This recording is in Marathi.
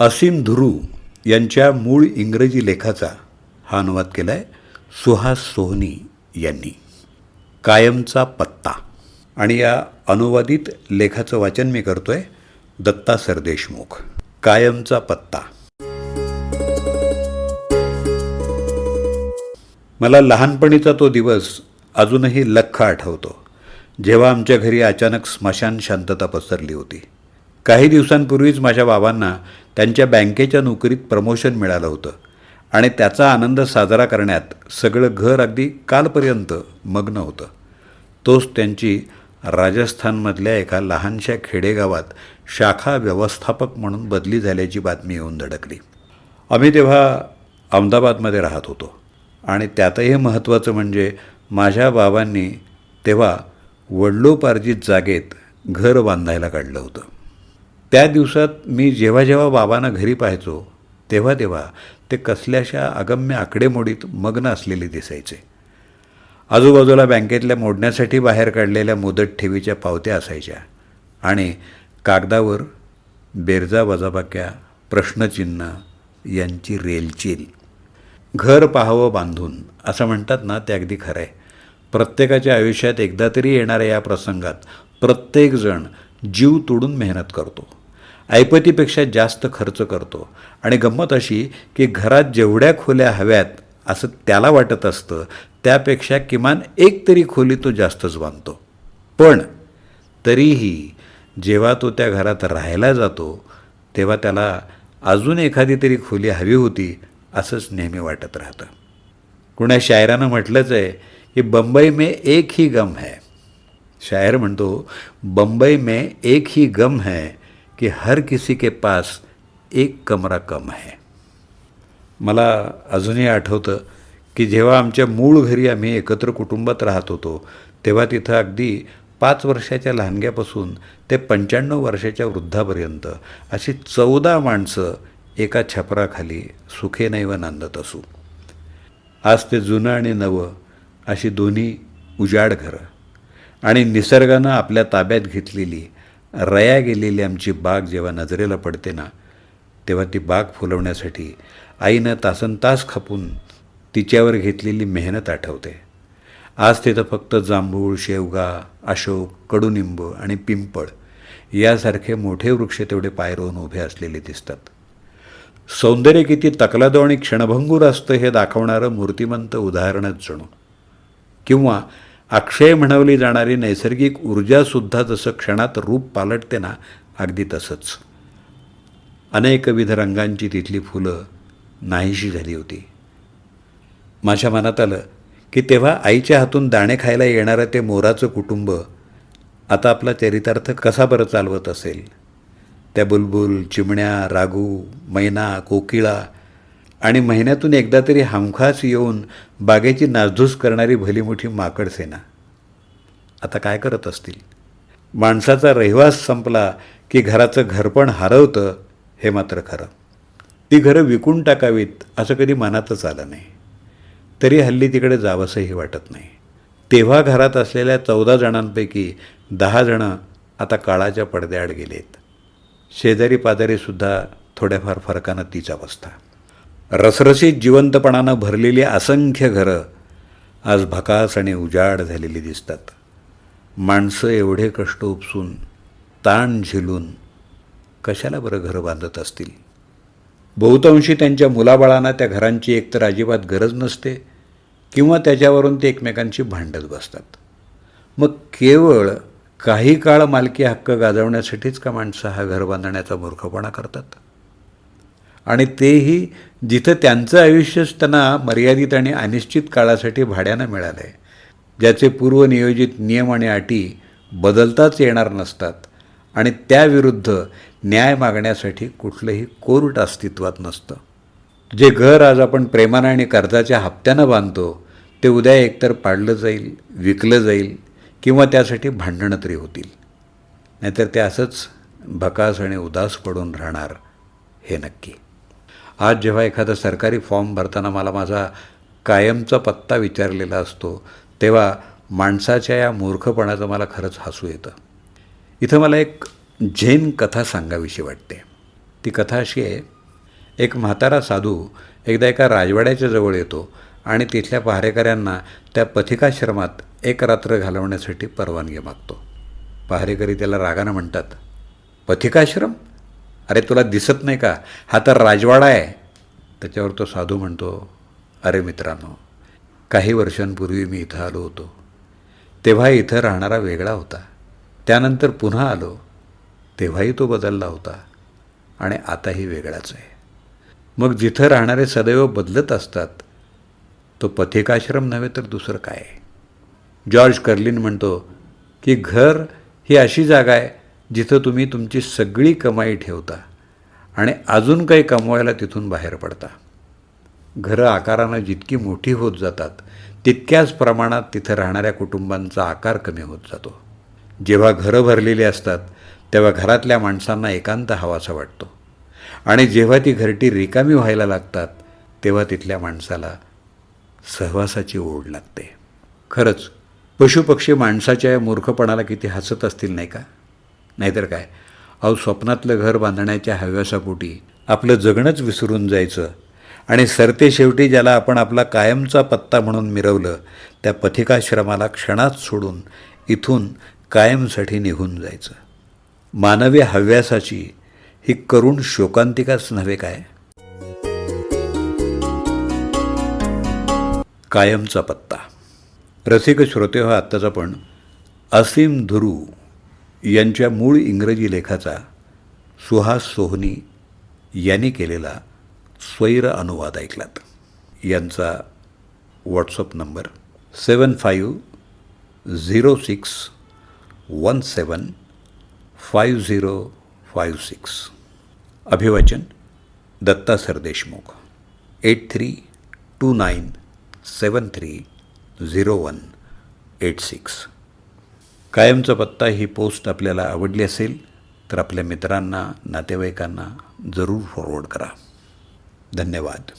असीम धुरू यांच्या मूळ इंग्रजी लेखाचा हा अनुवाद केला आहे सुहास सोहनी यांनी. कायमचा पत्ता. आणि या अनुवादित लेखाचं वाचन मी करतो आहे दत्ता सरदेशमुख. कायमचा पत्ता. मला लहानपणीचा तो दिवस अजूनही लख्ख आठवतो. जेव्हा आमच्या घरी अचानक स्मशान शांतता पसरली होती. काही दिवसांपूर्वीच माझ्या बाबांना त्यांच्या बँकेच्या नोकरीत प्रमोशन मिळालं होतं. आणि त्याचा आनंद साजरा करण्यात सगळं घर अगदी कालपर्यंत मग्न होतं. तोच त्यांची राजस्थानमधल्या एका लहानशा खेडेगावात शाखा व्यवस्थापक म्हणून बदली झाल्याची बातमी येऊन धडकली. आम्ही तेव्हा अहमदाबादमध्ये राहत होतो. आणि त्यातही महत्त्वाचं म्हणजे माझ्या बाबांनी तेव्हा वडलोपार्जित जागेत घर बांधायला काढलं होतं. त्या दिवसात मी जेव्हा जेव्हा बाबांना घरी पाहायचो तेव्हा तेव्हा ते कसल्याशा अगम्य आकडेमोडीत मग्न असलेले दिसायचे. आजूबाजूला बँकेतल्या मोडण्यासाठी बाहेर काढलेल्या मुदत ठेवीच्या पावत्या असायच्या आणि कागदावर बेरजा वजाबाक्या प्रश्नचिन्ह यांची रेलचेल घर पाहावं बांधून असं म्हणतात ना ते अगदी खरं आहे. प्रत्येकाच्या आयुष्यात एकदा तरी येणाऱ्या या प्रसंगात प्रत्येकजण जीव तोडून मेहनत करतो. ऐपतीपेक्षा जास्त खर्च करतो. आणि गंमत अशी की घरात जेवढ्या खोल्या हव्यात असं त्याला वाटत असतं त्यापेक्षा किमान एक तरी खोली तो जास्तच बांधतो. पण तरीही जेव्हा तो त्या घरात राहायला जातो तेव्हा त्याला अजून एखादी तरी खोली हवी होती असंच नेहमी वाटत राहतं. कुण्या शायरानं म्हटलंच आहे की बंबई में एक ही गम है. शायर म्हणतो बंबई में एक ही गम है कि हर किसी के पास एक कमरा कम है। मला अजूनही आठवतं की जेव्हा आमच्या मूळ घरी आम्ही एकत्र कुटुंबात राहत होतो तेव्हा तिथं अगदी पाच वर्षाच्या लहानग्यापासून ते पंच्याण्णव वर्षाच्या वृद्धापर्यंत अशी चौदा माणसं एका छपराखाली सुखे नैव नांदत असू. आज ते जुनं आणि नवं अशी दोन्ही उजाड घरं आणि निसर्गानं आपल्या ताब्यात घेतलेली रया गेलेली आमची बाग जेव्हा नजरेला पडते ना तेव्हा ती बाग फुलवण्यासाठी आईनं तासन तास खपून तिच्यावर घेतलेली मेहनत आठवते. आज तिथं फक्त जांभूळ शेवगा अशोक कडुनिंब आणि पिंपळ यासारखे मोठे वृक्ष तेवढे पायरोवून उभे असलेले दिसतात. सौंदर्य किती तकलादो आणि क्षणभंगूर असतं हे दाखवणारं मूर्तिमंत उदाहरणच जणू. किंवा अक्षय म्हणवली जाणारी नैसर्गिक ऊर्जासुद्धा जसं क्षणात रूप पालटते ना अगदी तसंच. अनेकविध रंगांची तिथली फुलं नाहीशी झाली होती. माझ्या मनात आलं की तेव्हा आईच्या हातून दाणे खायला येणारं ते मोराचं कुटुंब आता आपला चरितार्थ कसा बरं चालवत असेल? त्या बुलबुल चिमण्या रागू मैना कोकिळा आणि महिन्यातून एकदा तरी हमखास येऊन बागेची नासधूस करणारी भली मोठी माकड सेना. आता काय करत असतील? माणसाचा रहिवास संपला की घराचं घरपण हरवतं हे मात्र खरं. ती घरं विकून टाकावीत असं कधी मनातच आलं नाही. तरी हल्ली तिकडे जावंसंही वाटत नाही. तेव्हा घरात असलेल्या चौदा जणांपैकी दहा जणं आता काळाच्या पडद्याआड गेलेत. शेजारी पाजारीसुद्धा थोड्याफार फरकानं तीच अवस्था. रसरशीत जिवंतपणानं भरलेली असंख्य घरं आज भकास आणि उजाड झालेली दिसतात. माणसं एवढे कष्ट उपसून ताण झेलून कशाला बरं घरं बांधत असतील? बहुतांशी त्यांच्या मुलाबाळांना त्या घरांची एकतर अजिबात गरज नसते किंवा त्याच्यावरून ते एकमेकांशी भांडत बसतात. मग केवळ काही काळ मालकी हक्क गाजवण्यासाठीच का माणसं हा घर बांधण्याचा मूर्खपणा करतात? आणि तेही जिथं त्यांचं आयुष्यच त्यांना मर्यादित आणि अनिश्चित काळासाठी भाड्यानं मिळालं आहे ज्याचे पूर्वनियोजित नियम आणि अटी बदलताच येणार नसतात आणि त्याविरुद्ध न्याय मागण्यासाठी कुठलंही कोर्ट अस्तित्वात नसतं. जे घर आज आपण प्रेमानं आणि कर्जाच्या हप्त्यानं बांधतो ते उद्या एकतर पाडलं जाईल विकलं जाईल किंवा त्यासाठी भांडणं तरी होतील. नाहीतर ते असंच भकास आणि उदास पडून राहणार हे नक्की. आज जेव्हा एखादा सरकारी फॉर्म भरताना मला माझा कायमचा पत्ता विचारलेला असतो तेव्हा माणसाच्या या मूर्खपणाचं मला खरंच हसू येतं. इथं मला एक झेन कथा सांगावीशी वाटते. ती कथा अशी आहे एक म्हातारा साधू एकदा एका राजवाड्याच्या जवळ येतो आणि तिथल्या पहारेकऱ्यांना त्या पथिकाश्रमात एक रात्र घालवण्यासाठी परवानगी मागतो. पहारेकरी त्याला रागानं म्हणतात पथिकाश्रम? अरे तुला दिसत नाही का? हा तर राजवाडा आहे. त्याच्यावर तो साधू म्हणतो अरे मित्रांनो काही वर्षांपूर्वी मी इथं आलो होतो. तेव्हा इथं राहणारा वेगळा होता. त्यानंतर पुन्हा आलो. तेव्हाही तो बदलला होता. आणि आताही वेगळाच आहे. मग जिथं राहणारे सदैव बदलत असतात तो पथिकाश्रम नव्हे तर दुसरं काय? जॉर्ज कर्लिन म्हणतो की घर ही अशी जागा आहे जिथं तुम्ही तुमची सगळी कमाई ठेवता आणि अजून काही कमवायला तिथून बाहेर पडता. घरं आकारानं जितकी मोठी होत जातात तितक्याच प्रमाणात तिथं राहणाऱ्या कुटुंबांचा आकार कमी होत जातो. जेव्हा घरं भरलेली असतात तेव्हा घरातल्या माणसांना एकांत हवासा वाटतो. आणि जेव्हा ती घरटी रिकामी व्हायला लागतात तेव्हा तिथल्या माणसाला सहवासाची ओढ लागते. खरंच पशुपक्षी माणसाच्या या मूर्खपणाला किती हसत असतील नाही का? नाहीतर काय? अहो स्वप्नातलं घर बांधण्याच्या हव्यासापोटी आपलं जगणंच विसरून जायचं. आणि सरते शेवटी ज्याला आपण आपला कायमचा पत्ता म्हणून मिरवलं त्या पथिकाश्रमाला क्षणात सोडून इथून कायमसाठी निघून जायचं. मानवी हव्यासाची ही करुण शोकांतिकाच नव्हे काय? कायमचा पत्ता. रसिक श्रोते हो आत्ताचा पण असीम धुरू. यांच्या मूळ इंग्रजी लेखाचा सुहास सोहनी यांनी केलेला स्वैर अनुवाद ऐकलात. यांचा WhatsApp number seven five zero six one seven five zero five six अभिवाचन Datta Sardeshmukh eight three two nine seven three zero one eight six कायमचा पत्ता ही पोस्ट आपल्याला आवडली असेल तर आपल्या मित्रांना नातेवाईकांना जरूर फॉरवर्ड करा. धन्यवाद.